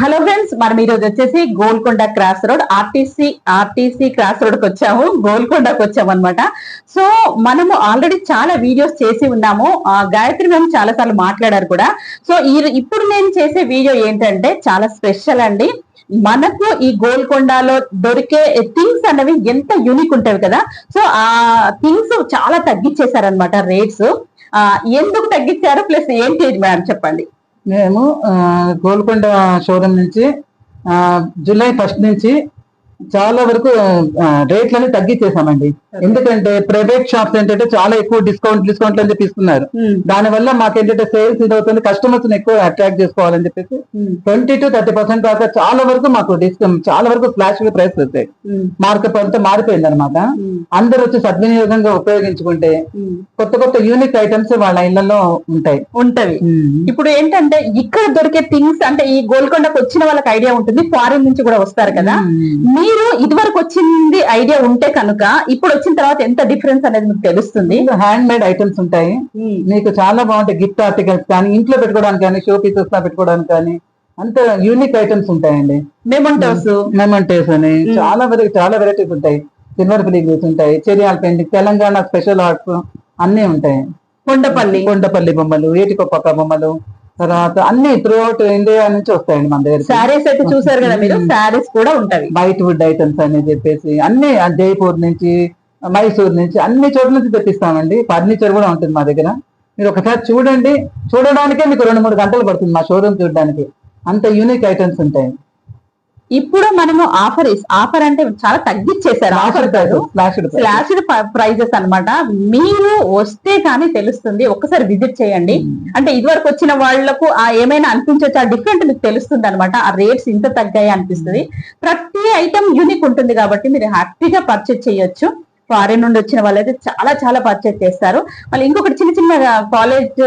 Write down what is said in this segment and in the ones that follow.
Hello friends మనం ఈ రోజు వచ్చేసి Golconda cross road RTC RTC cross రోడ్కి వచ్చాము గోల్కొండకు వచ్చాము అనమాట సో మనము ఆల్రెడీ చాలా వీడియోస్ చేసి ఉన్నాము. ఆ, గాయత్రి మేము చాలా సార్లు మాట్లాడారు కూడా. సో ఈ ఇప్పుడు నేను చేసే వీడియో ఏంటంటే చాలా స్పెషల్ అండి. మనకు ఈ గోల్కొండలో దొరికే థింగ్స్ అనేవి ఎంత యూనిక్ ఉంటాయి కదా. సో ఆ థింగ్స్ చాలా తగ్గించేశారనమాట రేట్స్ ఎందుకు తగ్గించారు? ప్లస్ ఏంటి మేడం చెప్పండి. మేము గోల్కొండ షోరూమ్ నుంచి జూలై ఫస్ట్ నుంచి చాలా వరకు రేట్లని తగ్గించేసామండి ఎందుకంటే ప్రైవేట్ షాప్స్ ఏంటంటే చాలా ఎక్కువ డిస్కౌంట్ డిస్కౌంట్ అని చెప్పి ఇస్తున్నారు దాని వల్ల మాకు ఏంటంటే సేల్స్ ఇది అవుతుంది కస్టమర్స్ ఎక్కువ అట్రాక్ట్ చేసుకోవాలని చెప్పేసి ట్వంటీ టు థర్టీ పర్సెంట్ దాకా చాలా వరకు మాకు డిస్కౌంట్ చాలా వరకు ఫ్లాష్ ప్రైస్ వస్తాయి మార్కెట్ అంతా మారిపోయింది అనమాట అందరూ వచ్చి సద్వినియోగంగా ఉపయోగించుకుంటే కొత్త కొత్త యూనిక్ ఐటమ్స్ వాళ్ళ ఇళ్ళలో ఉంటాయి. ఉంటది ఇప్పుడు ఏంటంటే ఇక్కడ దొరికే థింగ్స్ అంటే ఈ గోల్కొండకు వచ్చిన వాళ్ళకి ఐడియా ఉంటుంది ఫారిన్ నుంచి కూడా వస్తారు కదా. మీరు ఇదివరకు వచ్చింది ఐడియా ఉంటే కనుక ఇప్పుడు వచ్చిన తర్వాత ఎంత డిఫరెన్స్ అనేది మీకు తెలుస్తుంది? హ్యాండ్ మేడ్ ఐటమ్స్ ఉంటాయి. మీకు చాలా బాగుంటాయి గిఫ్ట్ ఆర్టికల్స్ కానీ ఇంట్లో పెట్టుకోవడానికి కానీ షో పీసెస్ పెట్టుకోవడానికి కానీ అంత యూనిక్ ఐటమ్స్ ఉంటాయండి. మెమంటోస్ మెమంటేస్ అని. చాలా వెరైటీ చాలా వెరైటీస్ ఉంటాయి. సిల్వర్ ఫిలిగ్రీస్ ఉంటాయి Cheriyal painting Telangana special arts అన్ని ఉంటాయి. కొండపల్లి. కొండపల్లి బొమ్మలు ఏటికొప్పక బొమ్మలు తర్వాత అన్ని త్రూ అవుట్ ఇండియా నుంచి వస్తాయండి మన దగ్గర శారీస్ అయితే చూసారు కదా మీరు? శారీస్ కూడా ఉంటవి. వైట్ వుడ్ ఐటమ్స్ అని చెప్పేసి అన్ని జైపూర్ నుంచి మైసూర్ నుంచి అన్ని చోట్ల నుంచి తెప్పిస్తామండి. ఫర్నిచర్ కూడా ఉంటుంది మా దగ్గర. మీరు ఒకసారి చూడండి. చూడడానికే మీకు రెండు మూడు గంటలు పడుతుంది మా షోరూమ్ చూడడానికి. అంత యూనిక్ ఐటమ్స్ ఉంటాయి. ఇప్పుడు మనము ఆఫర్ ఆఫర్ అంటే చాలా తగ్గించేశారు ఆఫర్ స్లాష్డ్ ప్రైజెస్ అన్నమాట. మీరు వస్తే కానీ తెలుస్తుంది. ఒక్కసారి విజిట్ చేయండి. అంటే ఇదివరకు వచ్చిన వాళ్ళకు ఆ ఏమైనా అనిపించవచ్చు ఆ డిఫరెంట్ మీకు తెలుస్తుంది అనమాట ఆ రేట్స్ ఇంత తగ్గాయి అనిపిస్తుంది. ప్రతి ఐటమ్ యూనిక్ ఉంటుంది కాబట్టి మీరు హ్యాపీగా పర్చేజ్ చేయొచ్చు. ఫారిన్ నుండి వచ్చిన వాళ్ళైతే చాలా చాలా పర్చేజ్ చేస్తారు. మళ్ళీ ఇంకొకటి చిన్న చిన్న కాలేజ్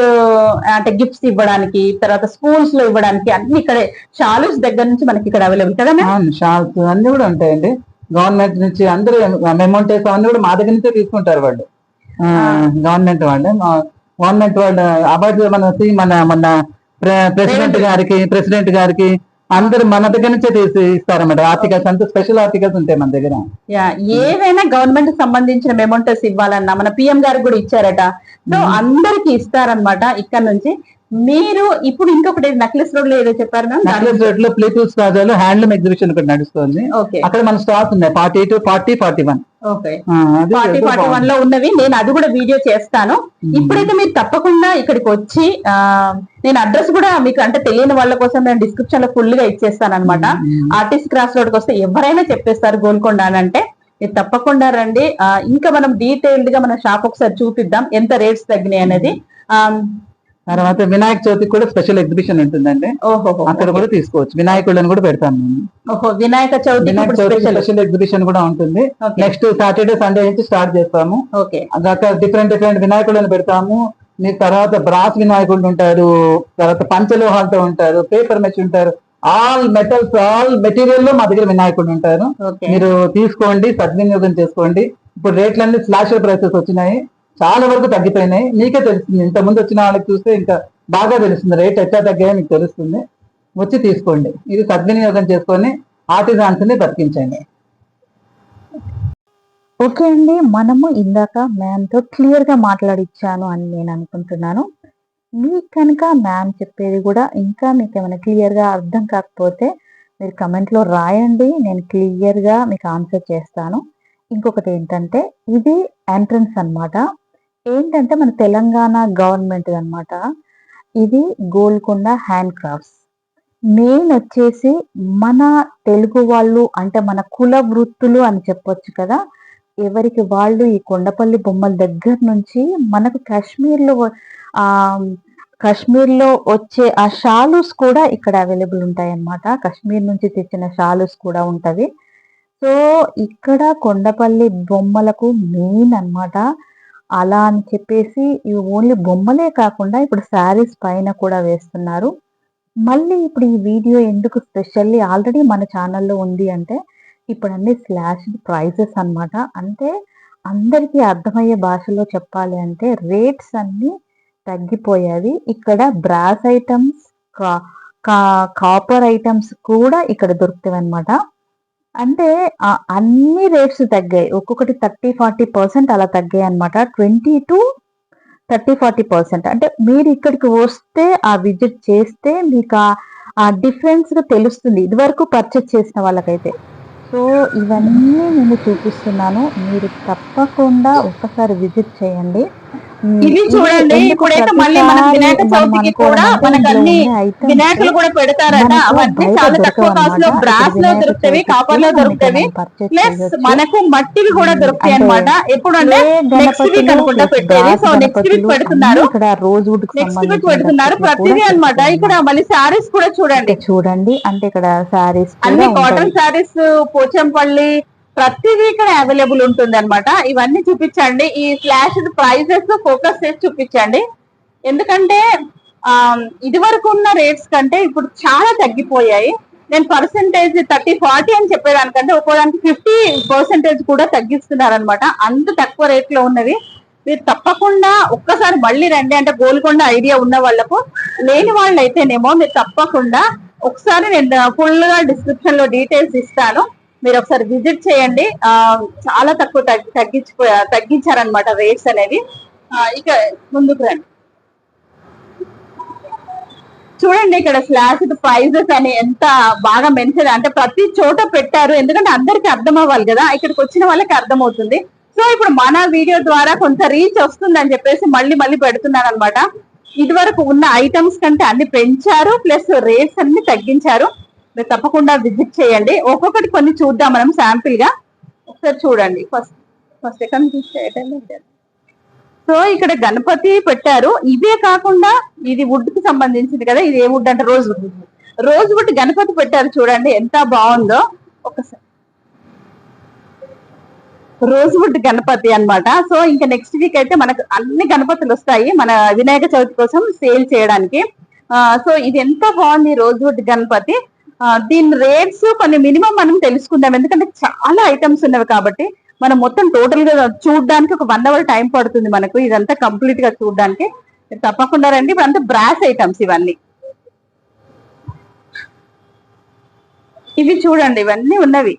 అంటే గిఫ్ట్స్ ఇవ్వడానికి తర్వాత స్కూల్స్లో ఇవ్వడానికి అన్ని ఇక్కడే షాలూస్ దగ్గర నుంచి మనకి ఇక్కడ అవైలబుల్ కదా? షాల్స్ అన్ని కూడా ఉంటాయండి. గవర్నమెంట్ నుంచి అందరూ అమౌంట్ అవన్నీ కూడా మా దగ్గర నుంచే తీసుకుంటారు వాళ్ళు. గవర్నమెంట్ వాళ్ళు. గవర్నమెంట్ వాళ్ళు అవార్డు మన మన మన ప్రెసిడెంట్ గారికి ప్రెసిడెంట్ గారికి అందరూ మన దగ్గర నుంచే తీసి ఇస్తారన్నమాట ఆర్టికల్స్ అంతా స్పెషల్ ఆర్టికల్స్ ఉంటాయి మన దగ్గర. యా, ఏవైనా గవర్నమెంట్ సంబంధించిన మెమోంటోస్ ఇవ్వాలన్నా మన పిఎం గారు కూడా ఇచ్చారట. సో. అందరికి ఇస్తారనమాట ఇక్కడ నుంచి. మీరు ఇప్పుడు ఇంకొకటి నక్లెస్ రోడ్లో ఏదో చెప్పారు నక్లెస్ రోడ్లో ప్లేపూస్ ప్లాజాలో హ్యాండ్లూమ్ ఎగ్జిబిషన్ ఒకటి నడుస్తుంది. అక్కడ మన స్టాల్స్ ఉన్నాయి. Forty two forty forty one okay forty forty వన్లో ఉన్నవి. నేను అది కూడా వీడియో చేస్తాను. ఇప్పుడైతే మీరు తప్పకుండా ఇక్కడికి వచ్చి ఆ నేను అడ్రస్ కూడా మీకు అంటే తెలియని వాళ్ళ కోసం నేను డిస్క్రిప్షన్లో ఫుల్గా ఇచ్చేస్తాను అనమాట ఆర్టిస్ట్ క్రాస్ రోడ్కి వస్తే ఎవరైనా చెప్పేస్తారు గోల్కొండ అని అంటే మీరు తప్పకుండా రండి. ఇంకా మనం డీటెయిల్డ్గా మన షాప్ ఒకసారి చూపిద్దాం. ఎంత రేట్స్ తగ్గినాయి అనేది. తర్వాత వినాయక చవితికి కూడా స్పెషల్ ఎగ్జిబిషన్ ఉంటుందండి. అక్కడ కూడా తీసుకోవచ్చు. వినాయకుడిని కూడా పెడతాను నేను వినాయక చవితి వినాయక చవితి స్పెషల్. ఎగ్జిబిషన్ కూడా ఉంటుంది. నెక్స్ట్ సాటర్డే సండే నుంచి స్టార్ట్ చేస్తాము. డిఫరెంట్ డిఫరెంట్ వినాయకులను పెడతాము. మీకు తర్వాత బ్రాస్ వినాయకుడు ఉంటారు. తర్వాత పంచలోహాలతో ఉంటారు. పేపర్ మెచ్ ఉంటారు. ఆల్ మెటల్స్ ఆల్ మెటీరియల్లో మా దగ్గర వినాయకుడు ఉంటారు. మీరు తీసుకోండి సద్వినియోగం చేసుకోండి. ఇప్పుడు రేట్లన్నీ స్లాష్ ప్రైసెస్ వచ్చినాయి. చాలా వరకు తగ్గిపోయినాయి. మీకే తెలుస్తుంది. ఇంత ముందు వచ్చిన వాళ్ళకి చూస్తే ఇంకా బాగా తెలుస్తుంది. రేట్ ఎట్లా తగ్గాయో మీకు తెలుస్తుంది. వచ్చి తీసుకోండి. ఇది సద్వినియోగం చేసుకొని ఆర్టిజాన్స్ని బతికించండి. ఓకే అండి. మనము ఇందాక మ్యామ్తో క్లియర్గా మాట్లాడిచ్చాను అని నేను అనుకుంటున్నాను. మీకు కనుక మ్యామ్ చెప్పేది కూడా ఇంకా మీకు ఏమైనా క్లియర్గా అర్థం కాకపోతే మీరు కమెంట్లో రాయండి. నేను క్లియర్గా మీకు ఆన్సర్ చేస్తాను. ఇంకొకటి ఏంటంటే ఇది ఎంట్రన్స్ అన్నమాట. ఏంటంటే మన తెలంగాణ గవర్నమెంట్ అన్నమాట ఇది గోల్కొండ హ్యాండ్ క్రాఫ్ట్స్ మెయిన్ వచ్చేసి మన తెలుగు వాళ్ళు అంటే మన కుల వృత్తులు అని చెప్పొచ్చు కదా. ఎవరికి వాళ్ళు ఈ కొండపల్లి బొమ్మల దగ్గర నుంచి మనకు కాశ్మీర్లో ఆ కాశ్మీర్లో వచ్చే ఆ షాలూస్ కూడా ఇక్కడ అవైలబుల్ ఉంటాయి అన్నమాట. కాశ్మీర్ నుంచి తెచ్చిన షాలూస్ కూడా ఉంటవి సో ఇక్కడ కొండపల్లి బొమ్మలకు మెయిన్ అన్నమాట అలా అని చెప్పేసి ఇవి ఓన్లీ బొమ్మలే కాకుండా ఇప్పుడు శారీస్ పైన కూడా వేస్తున్నారు. మళ్ళీ ఇప్పుడు ఈ వీడియో ఎందుకు స్పెషల్లీ ఆల్రెడీ మన ఛానల్లో ఉంది అంటే ఇప్పుడు అన్ని స్లాష్ ప్రైజెస్ అనమాట అంటే అందరికీ అర్థమయ్యే భాషలో చెప్పాలి అంటే రేట్స్ అన్నీ తగ్గిపోయాయి. ఇక్కడ బ్రాస్ ఐటమ్స్ కాపర్ ఐటమ్స్ కూడా ఇక్కడ దొరుకుతాయి అనమాట అంటే అన్ని రేట్స్ తగ్గాయి. ఒక్కొక్కటి థర్టీ ఫార్టీ పర్సెంట్ అలా తగ్గాయి అనమాట twenty to thirty forty percent. అంటే మీరు ఇక్కడికి వస్తే ఆ విజిట్ చేస్తే మీకు ఆ- డిఫరెన్స్ తెలుస్తుంది. ఇదివరకు పర్చేస్ చేసిన వాళ్ళకైతే. సో ఇవన్నీ నేను చూపిస్తున్నాను. మీరు తప్పకుండా ఒక్కసారి విజిట్ చేయండి. ఇది చూడండి, ఇప్పుడైతే మళ్ళీ మన వినాయక చవితికి కూడా మనకు అన్ని వినాయకులు కూడా పెడతారట. అవన్నీ చాలా తక్కువ కాస్ట్లో. బ్రాస్లో దొరుకుతాయి కాపర్లో దొరుకుతాయి ప్లస్. మనకు మట్టివి కూడా దొరుకుతాయి అంటే అన్నమాట. ఎప్పుడు అంటే ఏ నెక్స్ట్ వీక్ అనుకుంటా పెట్టేది. సో నెక్స్ట్ వీక్ పెడుతున్నారు. నెక్స్ట్ వీక్ పెడుతున్నారు. ప్రతిదీ దొరుకుతాయి ఇక్కడ మళ్ళీ శారీస్ కూడా చూడండి. చూడండి. అంటే ఇక్కడ శారీస్ అన్ని కాటన్ శారీస్ పోచంపల్లి ప్రతిదీ ఇక్కడ అవైలబుల్ ఉంటుంది అనమాట ఇవన్నీ చూపించండి. ఈ ఫ్లాష్ ప్రైజెస్ ఫోకస్ చేసి చూపించండి. ఎందుకంటే ఇది వరకు ఉన్న రేట్స్ కంటే ఇప్పుడు చాలా తగ్గిపోయాయి. నేను పర్సంటేజ్ థర్టీ ఫార్టీ అని చెప్పేదానికంటే ఒక్కోదానికి ఫిఫ్టీ పర్సెంటేజ్ కూడా తగ్గిస్తున్నారు అనమాట అంత తక్కువ రేట్లో ఉన్నవి. మీరు తప్పకుండా ఒక్కసారి మళ్ళీ రండి. అంటే గోల్కొండ ఐడియా ఉన్న వాళ్ళకు లేని వాళ్ళు అయితేనేమో మీరు తప్పకుండా ఒకసారి నేను ఫుల్గా డిస్క్రిప్షన్లో డీటెయిల్స్ ఇస్తాను. మీరు ఒకసారి విజిట్ చేయండి. ఆ, చాలా తక్కువ తగ్గి తగ్గించారనమాట రేట్స్ అనేవి. ఇక ముందుకు రండి. చూడండి ఇక్కడ ఫ్లాష్ ప్రైజెస్ అని ఎంత బాగా మెన్షన్ అంటే ప్రతి చోట పెట్టారు. ఎందుకంటే అందరికి అర్థం అవ్వాలి కదా. ఇక్కడికి వచ్చిన వాళ్ళకి అర్థమవుతుంది. సో ఇప్పుడు మన వీడియో ద్వారా కొంత రీచ్ వస్తుంది అని చెప్పేసి మళ్ళీ మళ్ళీ పెడుతున్నాను అనమాట ఇది వరకు ఉన్న ఐటమ్స్ కంటే అన్ని పెంచారు. ప్లస్ రేట్స్ అన్ని తగ్గించారు. మీరు తప్పకుండా విజిట్ చేయండి. ఒక్కొక్కటి కొన్ని చూద్దాం మనం శాంపిల్గా. ఒకసారి చూడండి. ఫస్ట్ ఫస్ట్ ఎక్కడ చూస్తే సో ఇక్కడ గణపతి పెట్టారు. ఇవే కాకుండా ఇది వుడ్కి సంబంధించింది కదా. ఇది ఏ వుడ్ అంటే rose wood rose wood Ganapati పెట్టారు చూడండి. ఎంత బాగుందో. ఒకసారి. రోజ్ వుడ్ గణపతి అన్నమాట. సో ఇంకా నెక్స్ట్ వీక్ అయితే మనకు అన్ని గణపతులు వస్తాయి. మన వినాయక చవితి కోసం సేల్ చేయడానికి. సో ఇది ఎంత బాగుంది రోజ్ వుడ్ గణపతి. దీని రేట్స్ కొన్ని మినిమం మనం తెలుసుకుందాం. ఎందుకంటే చాలా ఐటమ్స్ ఉన్నవి కాబట్టి మనం మొత్తం టోటల్గా చూడడానికి ఒక వన్ అవర్ టైం పడుతుంది మనకు. ఇదంతా కంప్లీట్గా చూడడానికి. తప్పకుండా రండి. ఇప్పుడు అంతా బ్రాస్ ఐటమ్స్ ఇవన్నీ. ఇవి చూడండి. ఇవన్నీ ఉన్నవి.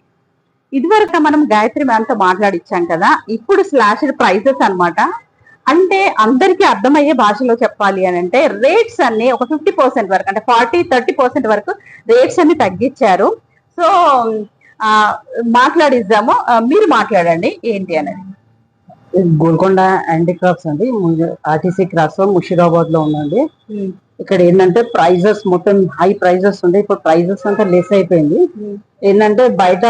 ఇదివరకు మనం గాయత్రి మ్యామ్తో మాట్లాడిచ్చాం కదా. ఇప్పుడు స్లాషెడ్ ప్రైజెస్ అన్నమాట. అంటే అందరికీ అర్థమయ్యే భాషలో చెప్పాలి అని అంటే రేట్స్ అన్ని ఒక ఫిఫ్టీ పర్సెంట్ వరకు అంటే ఫార్టీ థర్టీ పర్సెంట్ వరకు రేట్స్ అన్ని తగ్గించారు. సో మాట్లాడిద్దాము. మీరు మాట్లాడండి. ఏంటి అనేది? గోల్కొండ హ్యాండిక్రాఫ్ట్స్ అండి. ఆర్టీసీ క్రాస్ ముషిరాబాద్లో ఉందండి. ఇక్కడ ఏంటంటే ప్రైజెస్ మొత్తం హై ప్రైజెస్ ఉండే. ఇప్పుడు ప్రైజెస్ అంతా లెస్ అయిపోయింది. ఏంటంటే బయట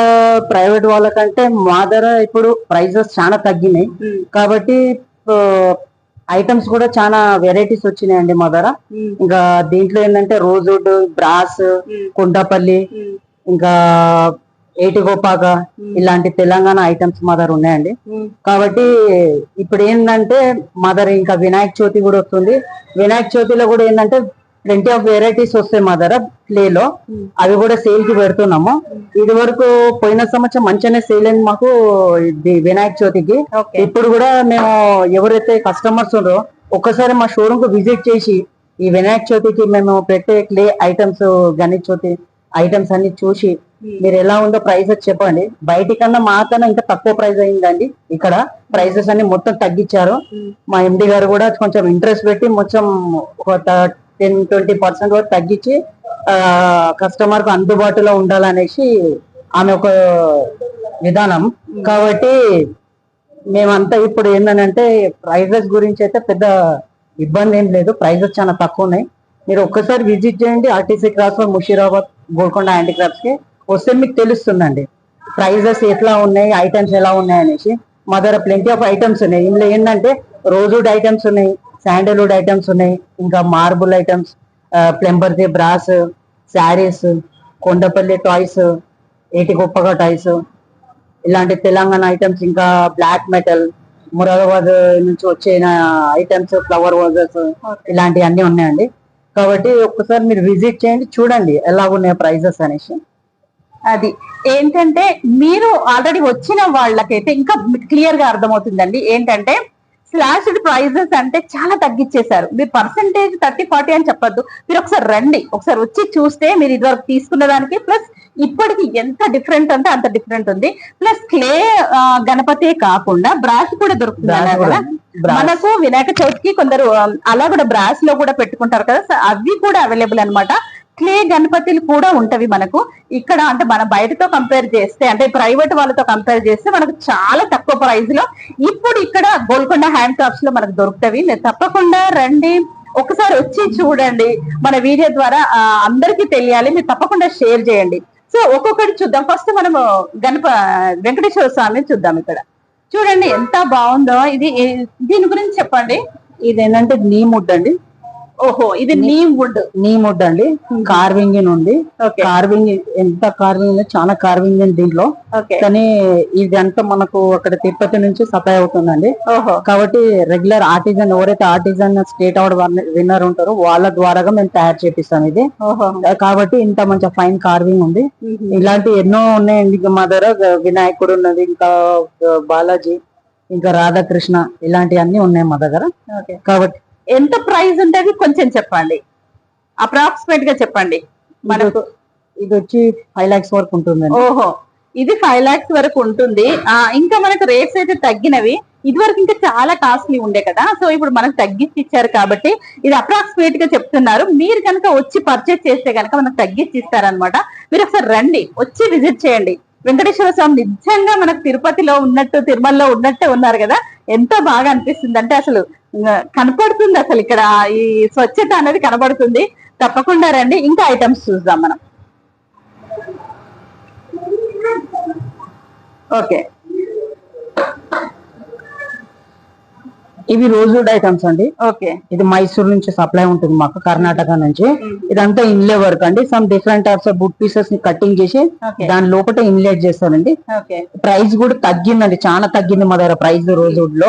ప్రైవేట్ వాళ్ళకంటే మా ధర ఇప్పుడు ప్రైజెస్ చాలా తగ్గినాయి. కాబట్టి ఐటమ్స్ కూడా చాలా వెరైటీస్ వచ్చినాయండి మా ధర ఇంకా దీంట్లో ఏంటంటే రోజ్వుడ్ బ్రాస్ కొండపల్లి ఇంకా ఏటిగోపాక ఇలాంటి తెలంగాణ ఐటమ్స్ మా దగ్గర ఉన్నాయండి కాబట్టి ఇప్పుడు ఏంటంటే మా దగ్గర ఇంకా వినాయక చవితి కూడా వస్తుంది. వినాయక చవితిలో కూడా ఏంటంటే ప్lenty ఆఫ్ వెరైటీస్ వస్తాయి మా దగ్గర ప్లే లో అవి కూడా సేల్కి పెడుతున్నాము. ఇది వరకు పోయిన సంవత్సరం మంచిగానే సేల్ అయింది మాకు ఇది వినాయక చవితికి. ఇప్పుడు కూడా మేము ఎవరైతే కస్టమర్స్ ఉన్నారో ఒక్కసారి మా షోరూమ్కు విజిట్ చేసి ఈ వినాయక చవితికి మేము పెట్టే clay items Ganesh Chavithi items అన్ని చూసి మీరు ఎలా ఉందో ప్రైసెస్ చెప్పండి. బయటి కన్నా మాకన్నా ఇంకా తక్కువ ప్రైస్ అయిందండి ఇక్కడ. ప్రైసెస్ అన్ని మొత్తం తగ్గించారు. మా ఎండి గారు కూడా కొంచెం ఇంట్రెస్ట్ పెట్టి మొత్తం ఒక టెన్ ట్వంటీ పర్సెంట్ వరకు తగ్గించి కస్టమర్కు అందుబాటులో ఉండాలనేసి ఆమె ఒక విధానం. కాబట్టి మేమంతా ఇప్పుడు ఏంటంటే ప్రైజెస్ గురించి అయితే పెద్ద ఇబ్బంది ఏం లేదు. ప్రైజెస్ చాలా తక్కువ ఉన్నాయి. మీరు ఒక్కసారి విజిట్ చేయండి ఆర్టీసీ క్రాస్ ముషీరాబాద్ గోల్కొండ హ్యాండిక్రాఫ్ట్స్కి వస్తే మీకు తెలుస్తుందండి. ప్రైజెస్ ఎట్లా ఉన్నాయి ఐటమ్స్ ఎలా ఉన్నాయి అనేసి. మా దగ్గర ప్లెంటీ ఆఫ్ ఐటమ్స్ ఉన్నాయి. ఇందులో ఏంటంటే రోజ్వుడ్ ఐటమ్స్ ఉన్నాయి. శాండల్వుడ్ ఐటమ్స్ ఉన్నాయి. ఇంకా మార్బుల్ ఐటమ్స్ ప్లెంబర్ది బ్రాస్ శారీస్ కొండపల్లి టాయ్స్ ఏటి గొప్పగా టాయ్స్ ఇలాంటి తెలంగాణ ఐటమ్స్ ఇంకా బ్లాక్ మెటల్ మురాదాబాద్ నుంచి వచ్చిన ఐటమ్స్ ఫ్లవర్ వాజెస్ ఇలాంటివి అన్నీ ఉన్నాయండి. కాబట్టి ఒక్కసారి మీరు విజిట్ చేయండి చూడండి ఎలాగున్నాయి ప్రైజెస్ అనేసి. అది ఏంటంటే మీరు ఆల్రెడీ వచ్చిన వాళ్ళకైతే ఇంకా క్లియర్గా అర్థమవుతుందండి. ఏంటంటే స్లాష్డ్ ప్రైజెస్ అంటే చాలా తగ్గించేశారు మీరు పర్సంటేజ్ థర్టీ ఫార్టీ అని చెప్పొద్దు. మీరు ఒకసారి రండి. ఒకసారి వచ్చి చూస్తే మీరు ఇదివరకు తీసుకున్న దానికి ప్లస్ ఇప్పటికి ఎంత డిఫరెంట్ అంటే అంత డిఫరెంట్ ఉంది. ప్లస్ క్లే గణపతి కాకుండా బ్రాష్ కూడా దొరుకుతుంది కూడా. మనకు వినాయక చవితికి కొందరు అలా కూడా బ్రాస్లో కూడా పెట్టుకుంటారు కదా. సో అవి కూడా అవైలబుల్ అన్నమాట. క్లే గణపతులు కూడా ఉంటవి మనకు. ఇక్కడ అంటే మన బయటతో కంపేర్ చేస్తే అంటే ప్రైవేట్ వాళ్ళతో కంపేర్ చేస్తే మనకు చాలా తక్కువ ప్రైస్లో ఇప్పుడు ఇక్కడ గోల్కొండ హ్యాండ్ క్రాఫ్ట్స్లో మనకు దొరుకుతవి. మీరు తప్పకుండా రండి. ఒకసారి వచ్చి చూడండి. మన వీడియో ద్వారా అందరికీ తెలియాలి. మీరు తప్పకుండా షేర్ చేయండి. సో ఒక్కొక్కటి చూద్దాం. ఫస్ట్ మనము గణప వెంకటేశ్వర స్వామిని చూద్దాం ఇక్కడ. చూడండి ఎంత బాగుందో. ఇది దీని గురించి చెప్పండి. ఇది ఏంటంటే నీ ముడ్ అండి ఓహో ఇది నీ వుడ్ నీ ముడ్ అండి. కార్వింగ్ ఉంది. కార్వింగ్ ఎంత కార్వింగ్ చాలా కార్వింగ్ దీంట్లో. కానీ ఇదంతా మనకు అక్కడ తిరుపతి నుంచి సప్లై అవుతుందండి. ఓహో. కాబట్టి రెగ్యులర్ ఆర్టిజన్ ఎవరైతే ఆర్టిజన్ స్టేట్ అవార్డ్ విన్నర్ ఉంటారో వాళ్ళ ద్వారాగా మేము తయారు చేపిస్తాం ఇది. ఓహో. కాబట్టి ఇంత మంచి ఫైన్ కార్వింగ్ ఉంది. ఇలాంటి ఎన్నో ఉన్నాయండి. ఇంకా మా దగ్గర వినాయకుడు ఉన్నది ఇంకా బాలాజీ ఇంకా రాధాకృష్ణ ఇలాంటివి అన్ని ఉన్నాయి మా దగ్గర. కాబట్టి ఎంత ప్రైస్ ఉంటది కొంచెం చెప్పండి. అప్రాక్సిమేట్గా చెప్పండి. మనకు ఇది వచ్చి ఫైవ్ లాక్స్ వరకు ఉంటుందండి. ఓహో ఇది ఫైవ్ లాక్స్ వరకు ఉంటుంది. ఇంకా మనకు రేట్స్ అయితే తగ్గినవి. ఇది వరకు ఇంకా చాలా కాస్ట్లీ ఉండే కదా. సో ఇప్పుడు మనకు తగ్గించి ఇచ్చారు కాబట్టి ఇది అప్రాక్సిమేట్గా చెప్తున్నారు. మీరు కనుక వచ్చి పర్చేస్ చేస్తే కనుక మనకు తగ్గించి ఇస్తారనమాట మీరు ఒకసారి రండి. వచ్చి విజిట్ చేయండి. వెంకటేశ్వర స్వామి నిజంగా మనకు తిరుపతిలో ఉన్నట్టు తిరుమలలో ఉన్నట్టే ఉన్నారు కదా. ఎంత బాగా అనిపిస్తుంది అంటే అసలు కనపడుతుంది అసలు ఇక్కడ ఈ స్వచ్ఛత అనేది కనబడుతుంది. తప్పకుండా రండి ఇంకా ఐటమ్స్ చూద్దాం మనం. ఓకే. ఇవి రోజుడ్ ఐటమ్స్ అండి. ఓకే. ఇది మైసూర్ నుంచి సప్లై ఉంటుంది మాకు కర్ణాటక నుంచి. ఇదంతా ఇన్లే వర్క్ అండి. సమ్ డిఫరెంట్ టైప్స్ ఆఫ్ బుక్ పీసెస్ని కటింగ్ చేసి దాని లోపల ఇన్లేట్ చేస్తారండి. ప్రైస్ కూడా తగ్గిందండి. చాలా తగ్గింది మా దగ్గర ప్రైస్ రోజుడ్లో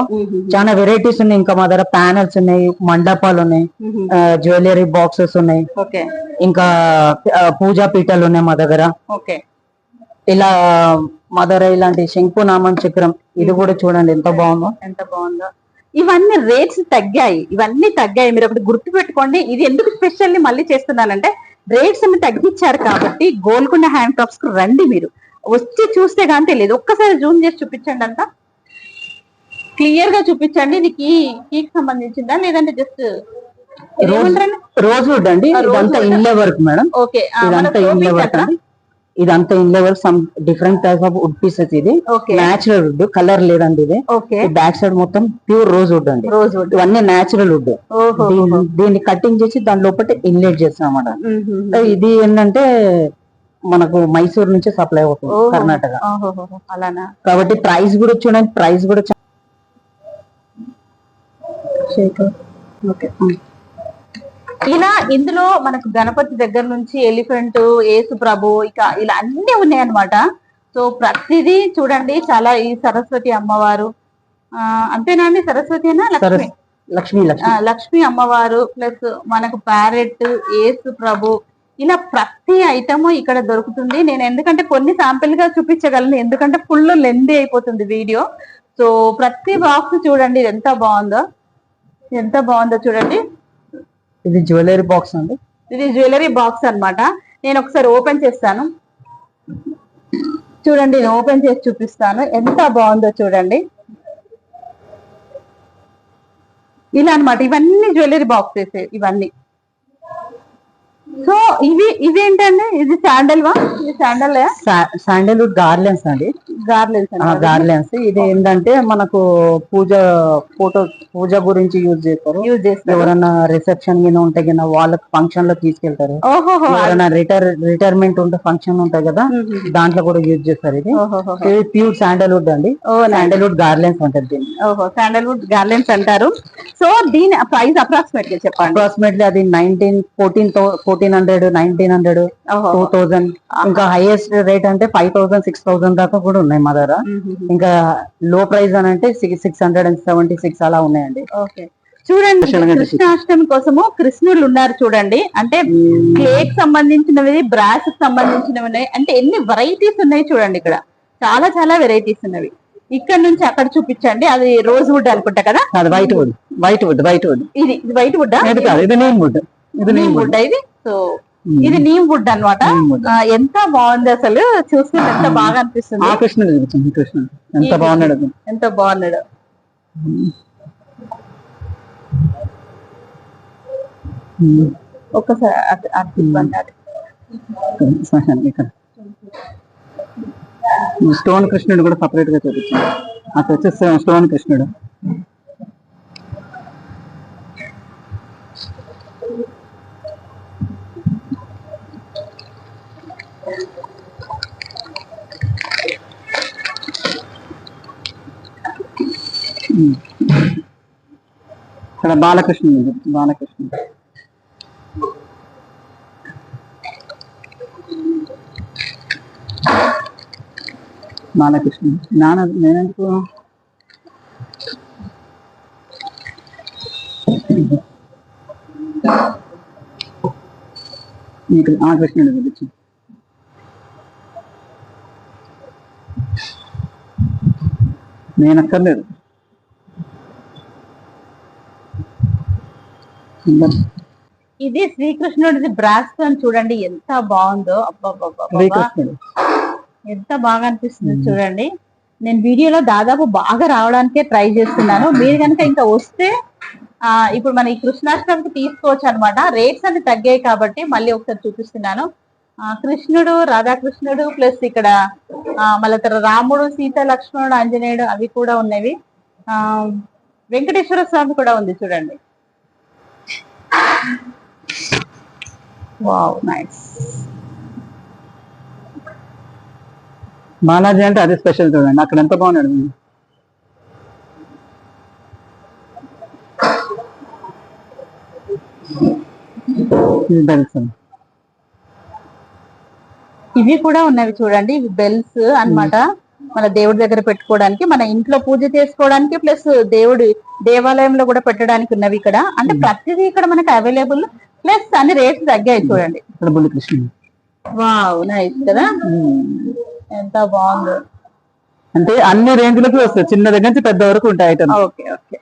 చాలా వెరైటీస్ ఉన్నాయి. ఇంకా మా దగ్గర ప్యానల్స్ ఉన్నాయి మండపాలు ఉన్నాయి జ్యువెలరీ బాక్సెస్ ఉన్నాయి. ఓకే. ఇంకా పూజా పీఠాలు ఉన్నాయి మా దగ్గర. ఓకే. ఇలా మా దగ్గర ఇలాంటి శంకు నామం చక్రం ఇది కూడా చూడండి ఎంత బాగుందో. ఎంత బాగుందో. ఇవన్నీ రేట్స్ తగ్గాయి. ఇవన్నీ తగ్గాయి. మీరు ఒకటి గుర్తు పెట్టుకోండి ఇది ఎందుకు స్పెషల్లీ మళ్ళీ చేస్తున్నానంటే రేట్స్ అన్ని తగ్గించారు కాబట్టి గోల్కొండ హ్యాండ్ క్రాఫ్ట్స్కు రండి మీరు. వచ్చి చూస్తే కానీ తెలియదు. ఒక్కసారి జూమ్ చేసి చూపించండి అంతా. క్లియర్గా చూపించండి. ఇది కీ కీకి సంబంధించిందా? లేదంటే జస్ట్ రోజ్ అండి. ఇదంతా ఇన్లే వర్క్ మేడం ఓకే. ఇదంతా ఇన్లే వర్క్ అండి. ఇదంతా inlay work some different type of wood pieces ఇది. ఓకే న్యాచురల్ వుడ్ కలర్ లేదండి ఇది. ఓకే బ్యాక్ సైడ్ మొత్తం ప్యూర్ రోజ్ వుడ్ అండి. రోజ్ వుడ్ ఇవన్నీ న్యాచురల్ వుడ్ దీన్ని కటింగ్ చేసి దాని లోపల ఇన్లేట్ చేస్తాం అన్నమాట ఇది ఏంటంటే మనకు మైసూర్ నుంచి సప్లై అవుతుంది. కర్ణాటక. కాబట్టి ప్రైస్ కూడా చూడండి ప్రైస్ కూడా ఓకే ఇలా ఇందులో మనకు గణపతి దగ్గర నుంచి ఎలిఫెంట్ ఏసు ప్రభు ఇక ఇలా అన్ని ఉన్నాయన్నమాట. సో ప్రతిదీ చూడండి చాలా ఈ సరస్వతి అమ్మవారు. ఆ అంతేనా అండి? సరస్వతినా లక్ష్మి? లక్ష్మీ లక్ష్మి. లక్ష్మి అమ్మవారు ప్లస్ మనకు ప్యారెట్ ఏసు ప్రభు ఇలా ప్రతి ఐటమ్ ఇక్కడ దొరుకుతుంది. నేను ఎందుకంటే కొన్ని శాంపిల్గా చూపించగలను ఎందుకంటే ఫుల్ లెందీ అయిపోతుంది వీడియో. సో ప్రతి బాక్స్ చూడండి ఎంత బాగుందో. ఎంత బాగుందో చూడండి. ఇది జ్యువెలరీ బాక్స్ అండి. ఇది జ్యువెలరీ బాక్స్ అన్నమాట. నేను ఒకసారి ఓపెన్ చేస్తాను. చూడండి నేను ఓపెన్ చేసి చూపిస్తాను. ఎంత బాగుందో చూడండి. ఇలా అన్నమాట. ఇవన్నీ జ్యువెలరీ బాక్సెస్ ఇవన్నీ. సో ఇవి ఇవేంటండి ఇది శాండల్ వా ఇది శాండల్ శాండల్వుడ్ గార్లెన్స్ అండి. Garlands garlands. ఇది ఏంటంటే మనకు పూజ ఫోటో పూజ గురించి యూజ్ చేస్తారు. యూజ్ చేస్తారు. ఎవరైనా రిసెప్షన్ గిన ఉంటే గిన వాళ్ళకి ఫంక్షన్లో తీసుకెళ్తారు ఎవరైనా రిటైర్ రిటైర్మెంట్ ఉంటే ఫంక్షన్ ఉంటాయి కదా దాంట్లో కూడా యూజ్ చేస్తారు ఇది. ఇది ప్యూర్ శాండల్వుడ్ అండి. ఓ శాండల్వుడ్ గార్లెన్స్ అంటారు దీన్ని. ఓహో శాండల్వుడ్ గార్లెన్స్ అంటారు. సో దీని ప్రైస్ అప్రాక్సిమేట్గా చెప్పండి. అప్రాక్సిమేట్లీ అది nineteen fourteen fourteen hundred nineteen hundred two thousand ఇంకా హైయెస్ట్ రేట్ అంటే ఫైవ్ థౌసండ్ సిక్స్ థౌసండ్ దాకా కూడా ఉన్నాయి మా దగ్గర. ఇంకా లో ప్రైస్ అని అంటే six six hundred and seventy six అలా ఉన్నాయండి. ఓకే. చూడండి కృష్ణాష్టమి కోసము కృష్ణుడు ఉన్నారు చూడండి. అంటే కేక్ సంబంధించినవి బ్రాస్ సంబంధించినవి ఉన్నాయి అంటే ఎన్ని వెరైటీస్ ఉన్నాయి చూడండి ఇక్కడ. చాలా చాలా వెరైటీస్ ఉన్నవి. ఇక్కడ నుంచి అక్కడ చూపించండి. అది రోజ్ వుడ్ అనుకుంటా కదా? అది white wood white wood white wood ఇది వైట్ వుడ్ ఇది నీమ్ వుడ్ ఇది నీమ్ వుడ్ ఇది? సో ఇది నీమ్ వుడ్ ఆ, ఎంత బాగుంది అసలు? చూస్తుంటే ఎంత బాగా అనిపిస్తుంది. కృష్ణుడు కృష్ణుడు ఎంత బాగున్నాడు. ఎంత బాగున్నాడు. ఇక్కడ. స్టోన్ కృష్ణుడు కూడా సపరేట్గా చూపించండి. అక్కడ వచ్చేసి స్టోన్ కృష్ణుడు. ఇక్కడ బాలకృష్ణ బాలకృష్ణ. బాలకృష్ణ. నాన్న నేనెందుకు? నీకు ఆ కృష్ణుడు చూపించు నేను అక్కర్లేదు ఇది శ్రీకృష్ణుడిది బ్రాస్తో చూడండి ఎంత బాగుందో. ఎంత బాగా అనిపిస్తుంది చూడండి. నేను వీడియోలో దాదాపు బాగా రావడానికే ట్రై చేస్తున్నాను. మీరు కనుక ఇంకా వస్తే ఆ ఇప్పుడు మన ఈ కృష్ణాష్టమికి తీసుకోవచ్చు అనమాట రేట్స్ అన్ని తగ్గాయి కాబట్టి మళ్ళీ ఒకసారి చూపిస్తున్నాను. ఆ కృష్ణుడు రాధాకృష్ణుడు ప్లస్ ఇక్కడ ఆ మళ్ళీ రాముడు సీత లక్ష్మణుడు ఆంజనేయుడు అవి కూడా ఉన్నవి. ఆ వెంకటేశ్వర స్వామి కూడా ఉంది చూడండి. Wow nice. బాలాజీ అంటే అది స్పెషల్ చూడండి అక్కడ ఎంత బాగున్నాడు ఇది బెల్స్ ఇవి కూడా ఉన్నవి చూడండి ఇవి బెల్స్ అన్నమాట. మన దేవుడి దగ్గర పెట్టుకోవడానికి మన ఇంట్లో పూజ చేసుకోవడానికి ప్లస్ దేవుడి దేవాలయంలో కూడా పెట్టడానికి ఉన్నవి ఇక్కడ. అంటే ప్రతిదీ ఇక్కడ మనకి అవైలబుల్ ప్లస్ అన్ని రేట్స్ తగ్గాయి చూడండి. బుల్లి కృష్ణుడు వావ్ నైస్ కదా? ఎంత బాగుందో. అంటే అన్ని రేంజ్లకి వస్తాయి. చిన్న దగ్గర నుంచి పెద్ద వరకు ఉంటాయి ఐటమ్ ఓకే ఓకే.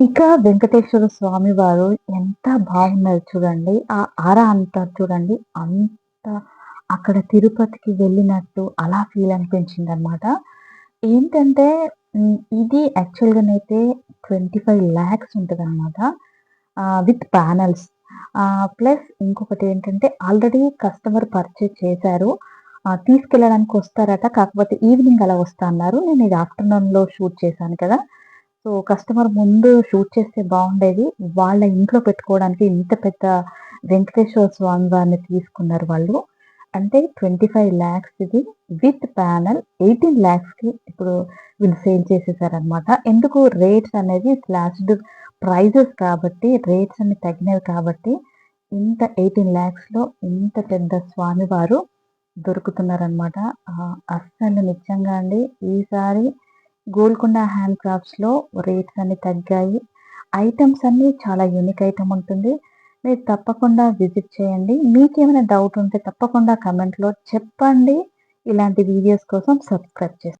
ఇక వెంకటేశ్వర స్వామి వారు ఎంత బాగున్నారు చూడండి. ఆ అర అంటారు చూడండి. అంత అక్కడ తిరుపతికి వెళ్ళినట్టు అలా ఫీల్ అనిపించింది అనమాట ఏంటంటే ఇది యాక్చువల్గానైతే ట్వంటీ ఫైవ్ ల్యాక్స్ ఉంటుంది అనమాట విత్ ప్యానల్స్ ప్లస్ ఇంకొకటి ఏంటంటే ఆల్రెడీ కస్టమర్ పర్చేజ్ చేశారు. తీసుకెళ్ళడానికి వస్తారట కాకపోతే ఈవినింగ్ అలా వస్తా అన్నారు. నేను ఇది ఆఫ్టర్నూన్లో షూట్ చేశాను కదా. సో కస్టమర్ ముందు షూట్ చేస్తే బాగుండేది. వాళ్ళ ఇంట్లో పెట్టుకోవడానికి ఇంత పెద్ద వెంకటేశ్వర స్వామి వారిని తీసుకున్నారు వాళ్ళు. అంటే ట్వంటీ ఫైవ్ ల్యాక్స్ ఇది విత్ ప్యానల్ ఎయిటీన్ ల్యాక్స్కి ఇప్పుడు వీళ్ళు సేల్ చేసేసారనమాట ఎందుకు రేట్స్ అనేది స్లాష్డ్ ప్రైజెస్ కాబట్టి రేట్స్ అన్ని తగ్గినవి కాబట్టి ఇంత ఎయిటీన్ ల్యాక్స్లో ఇంత పెద్ద స్వామివారు దొరుకుతున్నారనమాట అస్సలు నిజంగా అండి ఈసారి గోల్కొండ హ్యాండ్ క్రాఫ్ట్స్లో రేట్స్ అన్ని తగ్గాయి. ఐటమ్స్ అన్నీ చాలా యూనిక్ ఐటమ్ ఉంటుంది. మీరు తప్పకుండా విజిట్ చేయండి. మీకు ఏమైనా డౌట్ ఉంటే తప్పకుండా కమెంట్లో లో చెప్పండి. ఇలాంటి వీడియోస్ కోసం సబ్స్క్రైబ్ చేసుకోండి